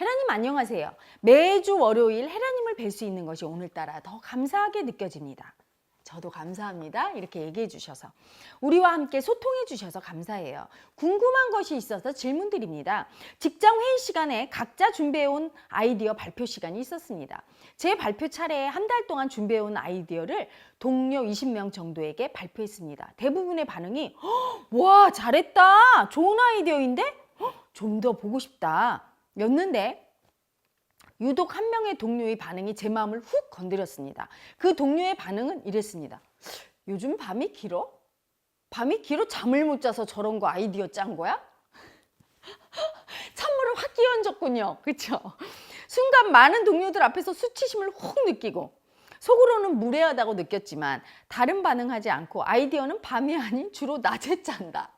헤라님 안녕하세요. 매주 월요일 헤라님을 뵐 수 있는 것이 오늘따라 더 감사하게 느껴집니다. 저도 감사합니다. 이렇게 얘기해 주셔서. 우리와 함께 소통해 주셔서 감사해요. 궁금한 것이 있어서 질문 드립니다. 직장 회의 시간에 각자 준비해 온 아이디어 발표 시간이 있었습니다. 제 발표 차례에 한 달 동안 준비해 온 아이디어를 동료 20명 정도에게 발표했습니다. 대부분의 반응이 "헉, 와 잘했다. 좋은 아이디어인데 좀 더 보고 싶다. 였는데 유독 한 명의 동료의 반응이 제 마음을 훅 건드렸습니다. 그 동료의 반응은 이랬습니다. 요즘 밤이 길어? 밤이 길어 잠을 못 자서 저런 거 아이디어 짠 거야? 찬물을 확 끼얹었군요. 그렇죠? 순간 많은 동료들 앞에서 수치심을 훅 느끼고 속으로는 무례하다고 느꼈지만 다른 반응하지 않고 아이디어는 밤이 아닌 주로 낮에 짠다.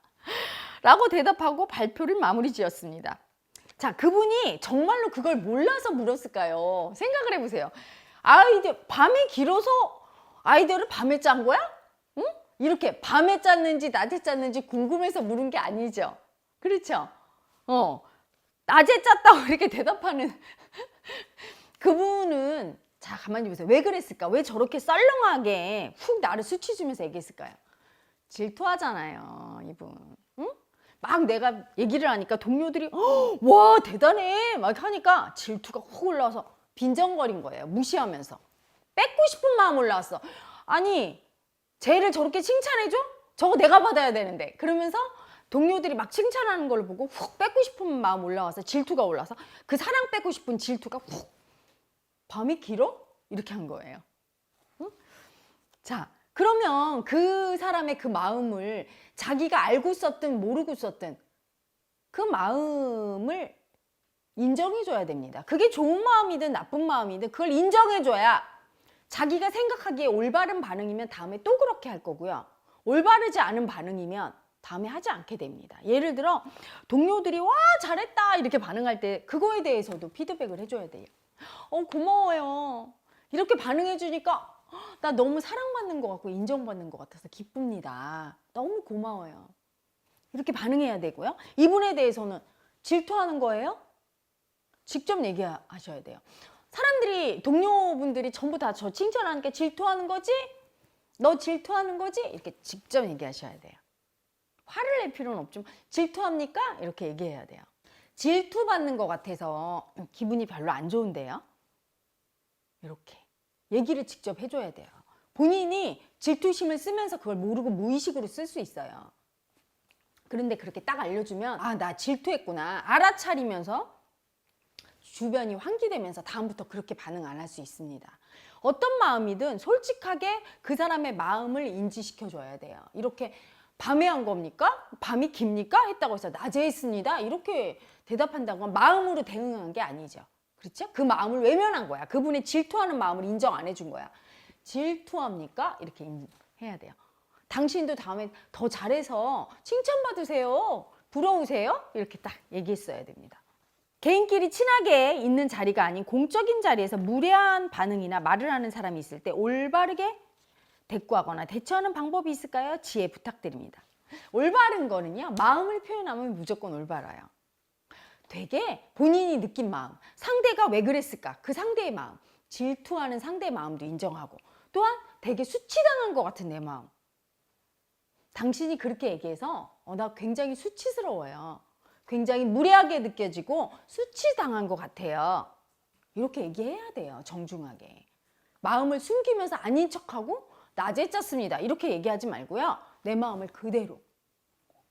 라고 대답하고 발표를 마무리 지었습니다. 자, 그분이 정말로 그걸 몰라서 물었을까요? 생각을 해보세요. 아이디어, 밤이 길어서 아이디어를 밤에 짠 거야? 응? 이렇게 밤에 짰는지 낮에 짰는지 궁금해서 물은 게 아니죠. 그렇죠? 어, 낮에 짰다고 이렇게 대답하는 그분은 자, 가만히 보세요. 왜 그랬을까? 왜 저렇게 썰렁하게 훅 나를 수치 주면서 얘기했을까요? 질투하잖아요, 이분. 응? 막 내가 얘기를 하니까 동료들이 "헉, 와 대단해 막 하니까 질투가 확 올라와서 빈정거린 거예요 무시하면서 뺏고 싶은 마음 올라왔어 아니 쟤를 저렇게 칭찬해줘? 저거 내가 받아야 되는데 그러면서 동료들이 막 칭찬하는 걸 보고 훅 뺏고 싶은 마음 올라와서 질투가 올라서 그 사랑 뺏고 싶은 질투가 훅 밤이 길어? 이렇게 한 거예요 응? 자 그러면 그 사람의 그 마음을 자기가 알고 썼든 모르고 썼든 그 마음을 인정해줘야 됩니다. 그게 좋은 마음이든 나쁜 마음이든 그걸 인정해줘야 자기가 생각하기에 올바른 반응이면 다음에 또 그렇게 할 거고요. 올바르지 않은 반응이면 다음에 하지 않게 됩니다. 예를 들어 동료들이 와 잘했다 이렇게 반응할 때 그거에 대해서도 피드백을 해줘야 돼요. 어 고마워요. 이렇게 반응해 주니까 나 너무 사랑받는 것 같고 인정받는 것 같아서 기쁩니다. 너무 고마워요. 이렇게 반응해야 되고요. 이분에 대해서는 질투하는 거예요? 직접 얘기하셔야 돼요. 사람들이 동료분들이 전부 다 저 칭찬하니까 질투하는 거지? 너 질투하는 거지? 이렇게 직접 얘기하셔야 돼요. 화를 낼 필요는 없지만 질투합니까? 이렇게 얘기해야 돼요. 질투받는 것 같아서 기분이 별로 안 좋은데요. 이렇게 얘기를 직접 해줘야 돼요. 본인이 질투심을 쓰면서 그걸 모르고 무의식으로 쓸 수 있어요. 그런데 그렇게 딱 알려주면 아 나 질투했구나 알아차리면서 주변이 환기되면서 다음부터 그렇게 반응 안 할 수 있습니다. 어떤 마음이든 솔직하게 그 사람의 마음을 인지시켜 줘야 돼요. 이렇게 밤에 한 겁니까? 밤이 깁니까? 했다고 해서 낮에 했습니다. 이렇게 대답한다고 마음으로 대응한 게 아니죠. 그렇죠? 그 마음을 외면한 거야. 그분의 질투하는 마음을 인정 안 해준 거야. 질투합니까? 이렇게 인- 해야 돼요. 당신도 다음에 더 잘해서 칭찬받으세요. 부러우세요? 이렇게 딱 얘기했어야 됩니다. 개인끼리 친하게 있는 자리가 아닌 공적인 자리에서 무례한 반응이나 말을 하는 사람이 있을 때 올바르게 대꾸하거나 대처하는 방법이 있을까요? 지혜 부탁드립니다. 올바른 거는요, 마음을 표현하면 무조건 올바라요. 되게 본인이 느낀 마음, 상대가 왜 그랬을까? 그 상대의 마음, 질투하는 상대의 마음도 인정하고, 또한 되게 수치당한 것 같은 내 마음. 당신이 그렇게 얘기해서, 어, 나 굉장히 수치스러워요. 굉장히 무례하게 느껴지고 수치당한 것 같아요. 이렇게 얘기해야 돼요. 정중하게. 마음을 숨기면서 아닌 척하고 낮에 짰습니다. 이렇게 얘기하지 말고요. 내 마음을 그대로.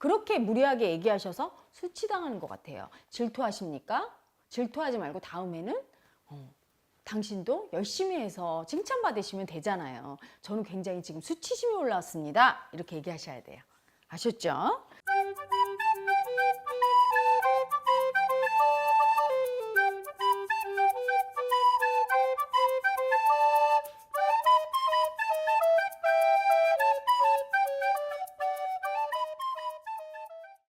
그렇게 무례하게 얘기하셔서 수치당하는 것 같아요. 질투하십니까? 질투하지 말고 다음에는 어, 당신도 열심히 해서 칭찬받으시면 되잖아요. 저는 굉장히 지금 수치심이 올라왔습니다. 이렇게 얘기하셔야 돼요. 아셨죠?